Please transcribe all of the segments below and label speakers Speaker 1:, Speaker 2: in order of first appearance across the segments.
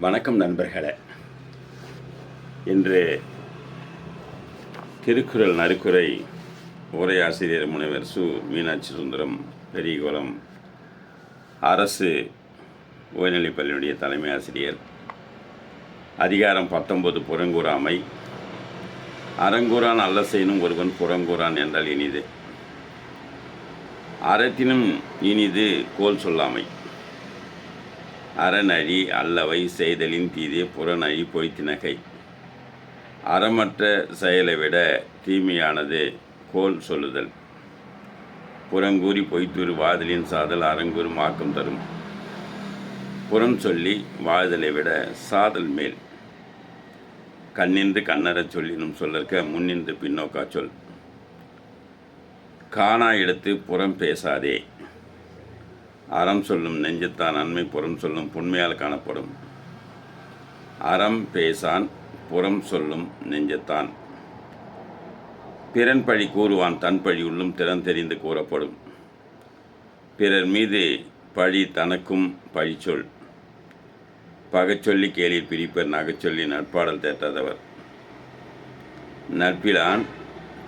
Speaker 1: வணக்கம் நண்பர்களே. இன்று திருக்குறள் நறுக்குறை உரையாசிரியர் முனைவர் சு. மீனாட்சி சுந்தரம் பெரியகுளம் அரசு உயர்நிலைப் பள்ளியுடைய தலைமை ஆசிரியர். அதிகாரம் பத்தொன்பது புறங்கூறாமை. அறங்கூறான் அல்ல செய்யணும் ஒருவன் புறங்கூறான் என்றால் இனிது. அறத்தினும் இனிது கோல் சொல்லாமை. அறநழி அல்லவை செய்தலின் தீதே புறநழி பொய்த்தினகை அறமற்ற செயலை விட தீமையானது கோல் சொல்லுதல். புறங்கூறி பொய்த்தூறு வாதலின் சாதல் அறங்கூறு மாக்கம் தரும். புறம் சொல்லி வாழ்தலை விட சாதல் மேல். கண்ணின்று கண்ணறச் சொல்லினும் சொல்லற்க முன்னின்று பின்னோக்கா சொல். காணா எடுத்து புறம் பேசாதே. அறம் சொல்லும் நெஞ்சத்தான் நன்மை புறம் சொல்லும் புண்மையால் காணப்படும். அறம் பேசான் புறம் சொல்லும் நெஞ்சத்தான். பிறன் பழி கூறுவான் தன் பழி உள்ளும் திறன் தெரிந்து கூறப்படும். பிறர் மீது பழி தனக்கும் பழி சொல் பகச்சொல்லி கேளிர் பிரிப்பர் நகைச்சொல்லி நட்பாடல் தேற்றாதவர். நட்பிலான்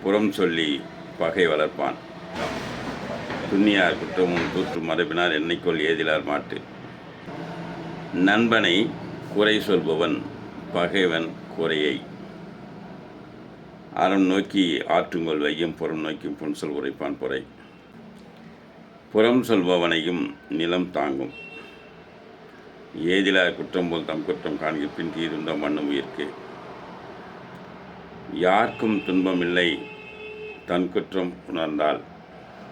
Speaker 1: புறம் சொல்லி பகை வளர்ப்பான். துண்ணியார் குற்றமும் தூற்று மரபினார் என்னைக்கொள் ஏதிலார் மாட்டு. நண்பனை குறை சொல்பவன் பகைவன் குறையை. அறம் நோக்கி ஆற்றுங்கொள் வையும் புறம் நோக்கி புன்சொல் உரைப்பான் பொறை. புறம் சொல்பவனையும் நிலம் தாங்கும். ஏதிலார் குற்றம் போல் தம் குற்றம் காண்கிற்பின் தீதுண்டம் மண்ணும் உயிர்க்கு. யாருக்கும் துன்பமில்லை தன் குற்றம் உணர்ந்தால்